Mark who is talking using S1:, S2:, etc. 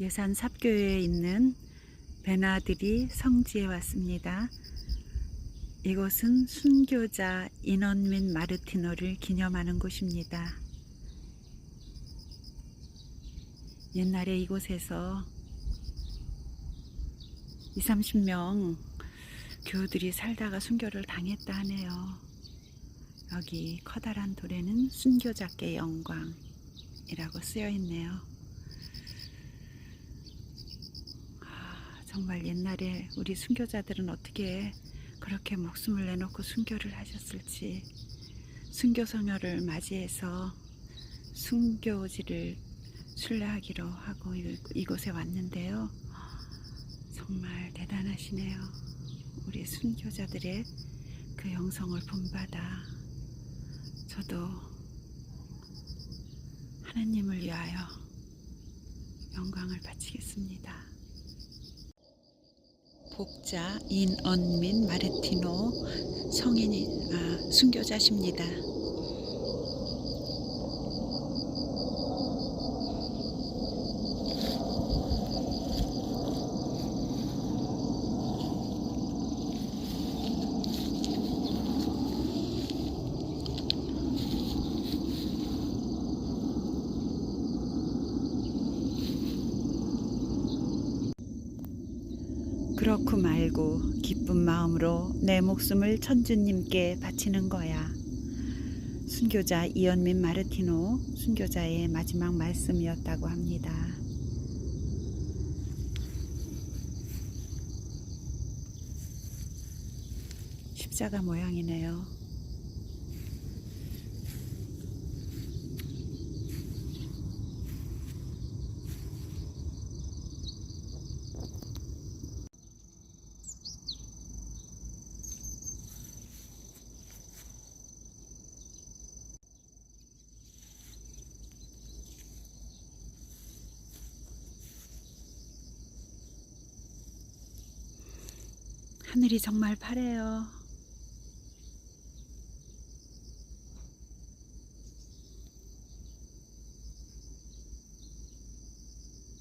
S1: 예산 삽교에 있는 베나들이 성지에 왔습니다. 이곳은 순교자 인원민 마르티노를 기념하는 곳입니다. 옛날에 이곳에서 2, 30명 교우들이 살다가 순교를 당했다 하네요. 여기 커다란 돌에는 순교자께 영광이라고 쓰여 있네요. 아, 정말 옛날에 우리 순교자들은 어떻게 그렇게 목숨을 내놓고 순교를 하셨을지 순교 성녀를 맞이해서 순교지를 순례하기로 하고 이- 이곳에 왔는데요. 정말 대단하시네요. 우리 순교자들의 그 영성을 본받아 저도 하나님을 위하여 영광을 바치겠습니다. 복자 인언민 마르티노 성인이 아, 순교자십니다. 그렇고 말고 기쁜 마음으로 내 목숨을 천주님께 바치는 거야. 순교자 이연민 마르티노 순교자의 마지막 말씀이었다고 합니다. 십자가 모양이네요. 하늘이 정말 파래요.